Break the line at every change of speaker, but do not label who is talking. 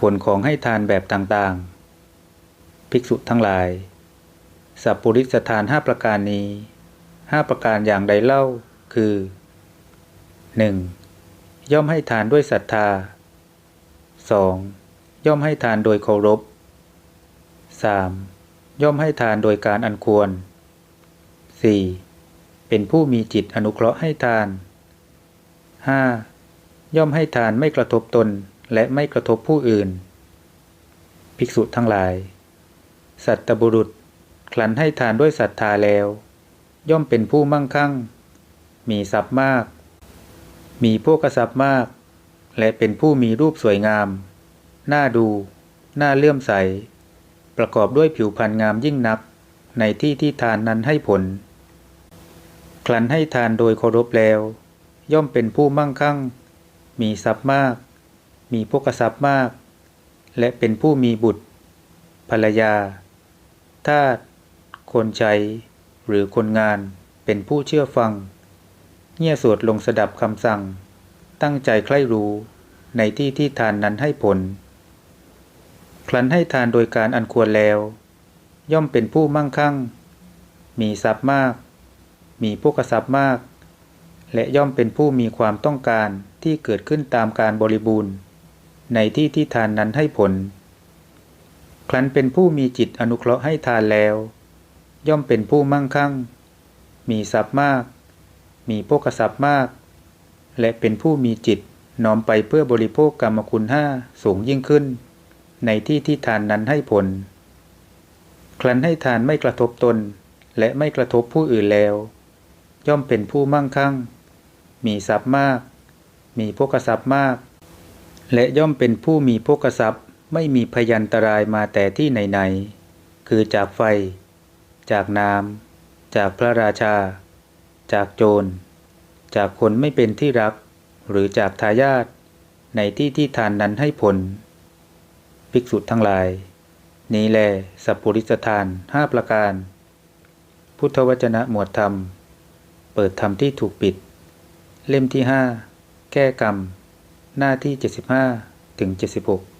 ผลของให้ทานแบบต่างๆ ภิกษุทั้งหลาย สัพปุริสทานห้าประการนี้ห้าประการอย่างใดเล่า คือ 1. ย่อมให้ทานด้วยศรัทธา 2. ย่อมให้ทานโดยเคารพ 3. ย่อมให้ทานโดยการอันควร 4. เป็นผู้มีจิตอนุเคราะห์ให้ทาน 5. ย่อมให้ทานไม่กระทบตน และไม่กระทบผู้อื่น ภิกษุทั้งหลาย สัตตบุรุษครั้นให้ทานด้วยศรัทธาแล้ว ย่อมเป็นผู้มั่งคั่ง มีทรัพย์มาก มีพวกทรัพย์มาก และเป็นผู้มีรูปสวยงาม น่าดู น่าเลื่อมใส ประกอบด้วยผิวพรรณงามยิ่งนัก ในที่ที่ทานนั้นให้ผลครั้นให้ทานโดยเคารพแล้ว ย่อมเป็นผู้มั่งคั่ง มีทรัพย์มาก มีพกทรัพย์มาก และเป็นผู้มีบุตร ภรรยา ทาส คนใช้ หรือคนงานเป็นผู้เชื่อฟัง เงี่ยสวดลงสดับคำสั่ง ตั้งใจใคร่รู้ในที่ที่ทานนั้นให้ผล ครั้นให้ทานโดยการอันควรแล้ว ย่อมเป็นผู้มั่งคั่ง มีทรัพย์มาก มีพวกทรัพย์มาก และย่อมเป็นผู้มีความต้องการที่เกิดขึ้นตามการบริบูรณ์ ในที่ที่ทานนั้นให้ผล ครั้นเป็นผู้มีจิตอนุเคราะห์ให้ทานแล้ว ย่อมเป็นผู้มั่งคั่ง มีทรัพย์มาก มีพวกทรัพย์มาก และเป็นผู้มีจิตน้อมไปเพื่อบริโภคกรรมคุณห้าสูงยิ่งขึ้น ในที่ที่ทานนั้นให้ผล ครั้นให้ทานไม่กระทบตน และไม่กระทบผู้อื่นแล้ว ย่อมเป็นผู้มั่งคั่ง มีทรัพย์มาก มีโพกทรัพย์มาก และย่อมเป็นผู้มีโพกทรัพย์ไม่มีพยันตรายมาแต่ที่ไหนๆคือจากไฟ จากน้ำจากพระราชา จากโจร จากคนไม่เป็นที่รัก หรือจากทายาทในที่ที่ทานนั้นให้ผล ภิกษุทั้งหลาย นี้แลสัพพุริสทานห้าประการ พุทธวจนะหมวดธรรม เปิดธรรมที่ถูกปิด เล่มที่ห้าแก้กรรม หน้าที่ 75 ถึง 76